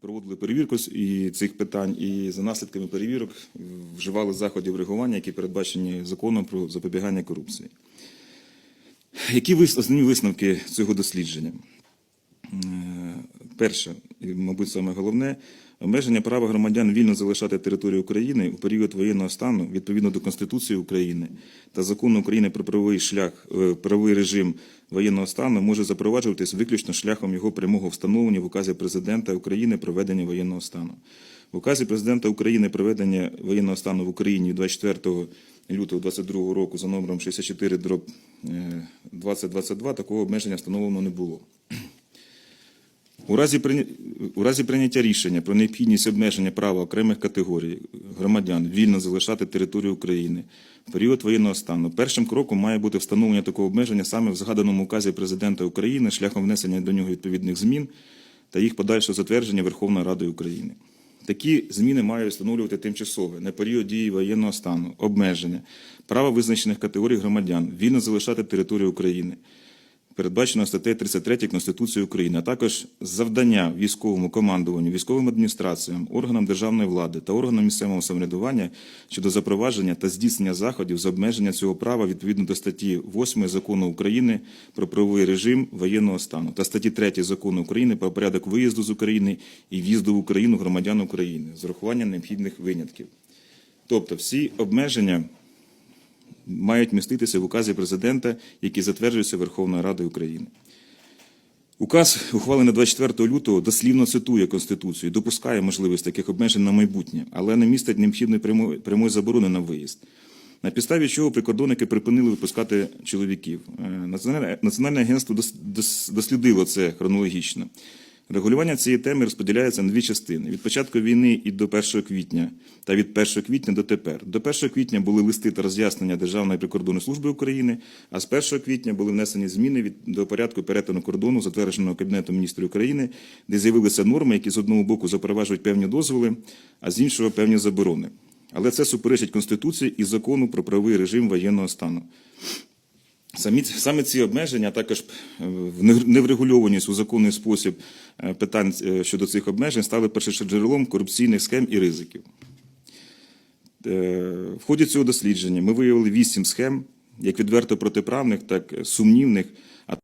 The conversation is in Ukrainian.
проводили перевірку і цих питань, і за наслідками перевірок вживали заходів реагування, які передбачені законом про запобігання корупції. Які основні висновки цього дослідження? Е, Перше, мабуть, саме головне, обмеження права громадян вільно залишати територію України у період воєнного стану відповідно до Конституції України та закону України про правовий шлях, е, правовий режим воєнного стану може запроваджуватись виключно шляхом його прямого встановлення в указі президента України про ведення воєнного стану. В указі президента України про ведення воєнного стану в Україні 24 лютого 2022 року за номером 64 дроб 2022 такого обмеження встановлено не було. У разі, у разі прийняття рішення про необхідність обмеження права окремих категорій громадян вільно залишати територію України в період воєнного стану, першим кроком має бути встановлення такого обмеження саме в згаданому указі президента України шляхом внесення до нього відповідних змін та їх подальшого затвердження Верховною Радою України. Такі зміни мають встановлювати тимчасове на період дії воєнного стану, обмеження, права визначених категорій громадян вільно залишати територію України передбачено статтею 33 Конституції України, а також завдання військовому командуванню, військовим адміністраціям, органам державної влади та органам місцевого самоврядування щодо запровадження та здійснення заходів з обмеження цього права відповідно до статті 8 Закону України про правовий режим воєнного стану та статті 3 Закону України про порядок виїзду з України і в'їзду в Україну громадян України з урахуванням необхідних винятків. Тобто всі обмеження мають міститися в указі президента, який затверджується Верховною Радою України. Указ, ухвалений 24 лютого, дослівно цитує Конституцію, допускає можливість таких обмежень на майбутнє, але не містить необхідної прямої, заборони на виїзд. На підставі чого прикордонники припинили випускати чоловіків. Е, Національне, агентство дос- дос- дослідило це хронологічно. Регулювання цієї теми розподіляється на дві частини: від початку війни і до 1 квітня, та від 1 квітня до тепер. До 1 квітня були листи та роз'яснення Державної прикордонної служби України, а з 1 квітня були внесені зміни від до порядку перетину кордону, затвердженого Кабінетом міністрів України, де з'явилися норми, які з одного боку запроваджують певні дозволи, а з іншого певні заборони. Але це суперечить Конституції і закону про правовий режим воєнного стану. Самі, саме ці обмеження, а також е, неврегульованість у законний спосіб е, питань е, щодо цих обмежень стали першоджерелом корупційних схем і ризиків. В ході цього дослідження ми виявили вісім схем, як відверто протиправних, так сумнівних,